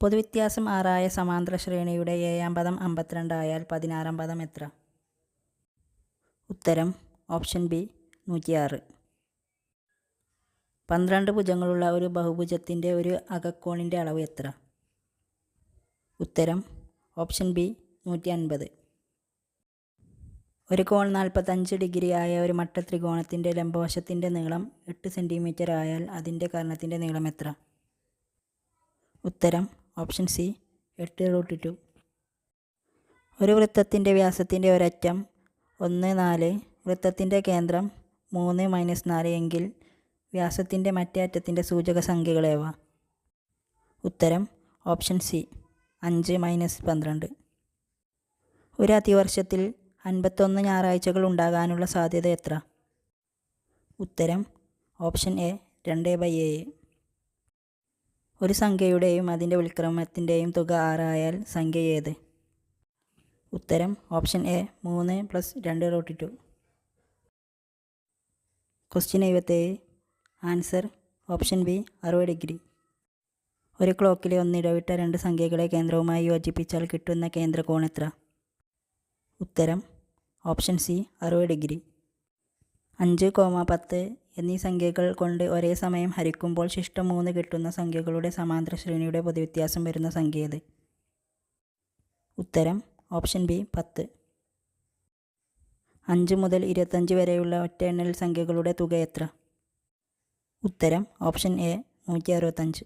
പൊതുവ്യത്യാസം ആറായ സമാന്തര ശ്രേണിയുടെ ഏഴാം പദം അമ്പത്തിരണ്ടായാൽ പതിനാറാം പദം എത്ര? ഉത്തരം ഓപ്ഷൻ ബി നൂറ്റിയാറ്. പന്ത്രണ്ട് ഭുജങ്ങളുള്ള ഒരു ബഹുഭുജത്തിന്റെ ഒരു അകക്കോണിന്റെ അളവ് എത്ര? ഉത്തരം ഓപ്ഷൻ ബി നൂറ്റി അൻപത് ഒരു കോൺ നാൽപ്പത്തഞ്ച് ഡിഗ്രി ആയ ഒരു മട്ട ത്രികോണത്തിന്റെ ലംബവശത്തിന്റെ നീളം എട്ട് സെന്റിമീറ്റർ ആയാൽ അതിന്റെ കർണത്തിന്റെ നീളം എത്ര? ഉത്തരം ഓപ്ഷൻ സി എട്ട് റൂട്ട് ടു. ഒരു വൃത്തത്തിന്റെ വ്യാസത്തിന്റെ ഒരറ്റം ഒന്ന് നാല് വൃത്തത്തിന്റെ കേന്ദ്രം മൂന്ന് മൈനസ് നാല് എങ്കിൽ വ്യാസത്തിന്റെ മറ്റേ അറ്റത്തിന്റെ സൂചക സംഖ്യകളേവ ഉത്തരം ഓപ്ഷൻ സി അഞ്ച് മൈനസ് പന്ത്രണ്ട്. ഒരു അതിവർഷത്തിൽ അൻപത്തൊന്ന് ഞായറാഴ്ചകൾ ഉണ്ടാകാനുള്ള സാധ്യത എത്ര? ഉത്തരം ഓപ്ഷൻ എ രണ്ട് ബൈ ഒരു സംഖ്യയുടെയും അതിന്റെ ഉൽക്രമത്തിന്റെയും തുക ആറായാൽ സംഖ്യ ഏത്? ഉത്തരം ഓപ്ഷൻ എ മൂന്ന് പ്ലസ് രണ്ട് റോട്ടി ടു. ക്വസ്റ്റ്യൻ എഴുപത്തേഴ്. ആൻസർ ഓപ്ഷൻ ബി അറുപത് ഡിഗ്രി. ഒരു ക്ലോക്കിലെ ഒന്നിടവിട്ട രണ്ട് സംഖ്യകളെ കേന്ദ്രവുമായി യോജിപ്പിച്ചാൽ കിട്ടുന്ന കേന്ദ്രകോൺ എത്ര? ഉത്തരം ഓപ്ഷൻ സി അറുപത് ഡിഗ്രി. അഞ്ച് കോമ പത്ത് എന്നീ സംഖ്യകൾ കൊണ്ട് ഒരേ സമയം ഹരിക്കുമ്പോൾ ശിഷ്ടം മൂന്ന് കിട്ടുന്ന സംഖ്യകളുടെ സമാന്തര ശ്രേണിയുടെ പൊതുവ്യത്യാസം വരുന്ന സംഖ്യ ഏത് ഉത്തരം ഓപ്ഷൻ ബി പത്ത്. അഞ്ച് മുതൽ ഇരുപത്തഞ്ച് വരെയുള്ള ഒറ്റ എണ്ണൽ സംഖ്യകളുടെ തുക എത്ര? ഉത്തരം ഓപ്ഷൻ എ നൂറ്റി അറുപത്തഞ്ച്